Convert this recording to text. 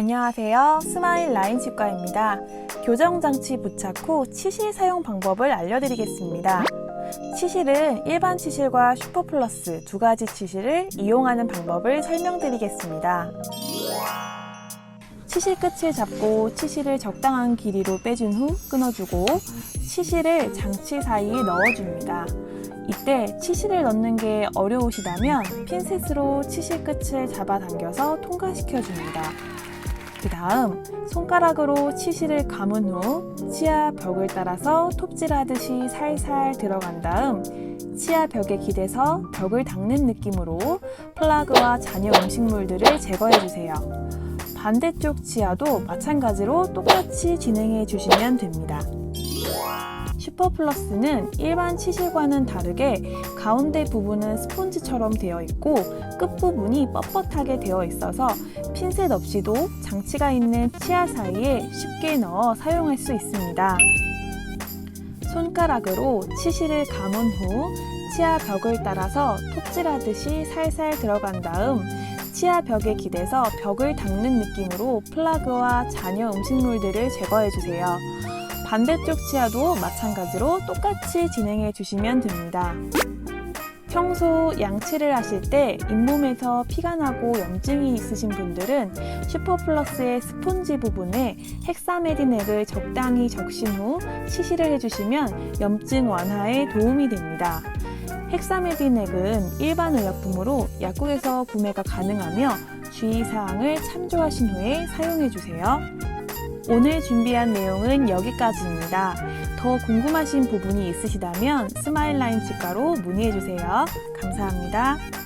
안녕하세요. 스마일 라인 치과입니다. 교정장치 부착 후 치실 사용 방법을 알려드리겠습니다. 치실은 일반 치실과 슈퍼플러스 두 가지 치실을 이용하는 방법을 설명드리겠습니다. 치실 끝을 잡고 치실을 적당한 길이로 빼준 후 끊어주고 치실을 장치 사이에 넣어줍니다. 이때 치실을 넣는 게 어려우시다면 핀셋으로 치실 끝을 잡아당겨서 통과시켜줍니다. 그 다음 손가락으로 치실을 감은 후 치아 벽을 따라서 톱질하듯이 살살 들어간 다음 치아 벽에 기대서 벽을 닦는 느낌으로 플라그와 잔여 음식물들을 제거해 주세요. 반대쪽 치아도 마찬가지로 똑같이 진행해 주시면 됩니다. 슈퍼플러스는 일반 치실과는 다르게 가운데 부분은 스폰지처럼 되어 있고 끝부분이 뻣뻣하게 되어 있어서 핀셋 없이도 장치가 있는 치아 사이에 쉽게 넣어 사용할 수 있습니다. 손가락으로 치실을 감은 후 치아 벽을 따라서 톱질하듯이 살살 들어간 다음 치아 벽에 기대서 벽을 닦는 느낌으로 플라그와 잔여 음식물들을 제거해 주세요. 반대쪽 치아도 마찬가지로 똑같이 진행해 주시면 됩니다. 평소 양치를 하실 때 잇몸에서 피가 나고 염증이 있으신 분들은 슈퍼플러스의 스폰지 부분에 헥사메딘액을 적당히 적신 후 치실을 해주시면 염증 완화에 도움이 됩니다. 헥사메딘액은 일반 의약품으로 약국에서 구매가 가능하며 주의사항을 참조하신 후에 사용해주세요. 오늘 준비한 내용은 여기까지입니다. 더 궁금하신 부분이 있으시다면 스마일라인 치과로 문의해주세요. 감사합니다.